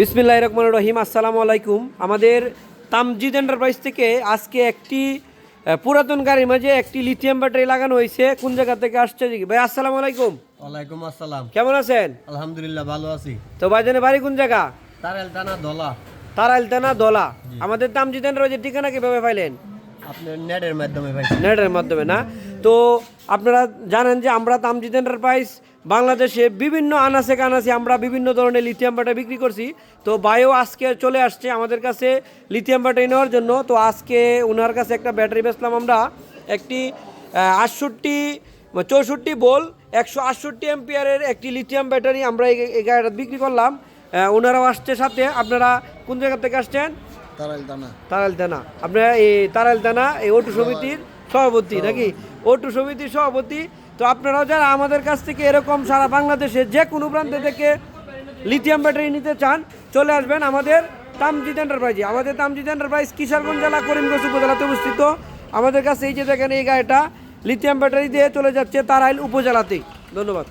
বিসমিল্লাহ রহমান রহিম আসসালামু আলাইকুম। আমাদের তামজিদ এন্টারপ্রাইজ থেকে আজকে একটি পুরাতন গাড়ির মাঝে একটি লিথিয়াম ব্যাটারি লাগানো হয়েছে। কোন জায়গা থেকে আসছে ভাই আসসালামু আলাইকুম। ওয়ালাইকুম আসসালাম। কেমন আছেন? আলহামদুলিল্লাহ ভালো আছি। তো ভাইজানের বাড়ি কোন জায়গা? তারেল টানা দলা। তারাইলতানা দলা। আমাদের তামজিদ এন্টারপ্রাইজের ঠিকানা কীভাবে পাইলেন? আপনি নেটের মাধ্যমে ভাই নেটের মাধ্যমে না? তো আপনারা জানেন যে আমরা তামজিদ এন্টারপ্রাইজ বাংলাদেশে বিভিন্ন আনাসে কানাসে আমরা বিভিন্ন ধরনের লিথিয়াম ব্যাটারি বিক্রি করছি। তো বায়ো আজকে চলে আসছে আমাদের কাছে লিথিয়াম ব্যাটারি নেওয়ার জন্য। তো আজকে ওনার কাছে একটা ব্যাটারি বেচলাম আমরা। একটি আটষট্টি চৌষট্টি বোল একশো আটষট্টি এম্পিয়ারের একটি লিথিয়াম ব্যাটারি আমরা এই- গাড়িটা বিক্রি করলাম। ওনারাও আসছে সাথে। আপনারা কোন জায়গা থেকে আসছেন? তারেল টানা তারাইল দানা আপনারা এই তারাইল দানা এই ওটু সমিতির সভাপতি নাকি? ওটু সমিতির সভাপতি। তো আপনারা যারা আমাদের কাছ থেকে এরকম সারা বাংলাদেশে যে কোনো প্রান্ত থেকে লিথিয়াম ব্যাটারি নিতে চান চলে আসবেন আমাদের তামজিদ এন্টারপ্রাইজে আমাদের তামজিদ এন্টারপ্রাইজ কিশোরগঞ্জ জেলা করিমগঞ্জ উপজেলাতে অবস্থিত। আমাদের কাছে এই যে দেখেন এই গাড়িটা লিথিয়াম ব্যাটারি দিয়ে চলে যাচ্ছে তারাইল উপজেলাতেই। ধন্যবাদ।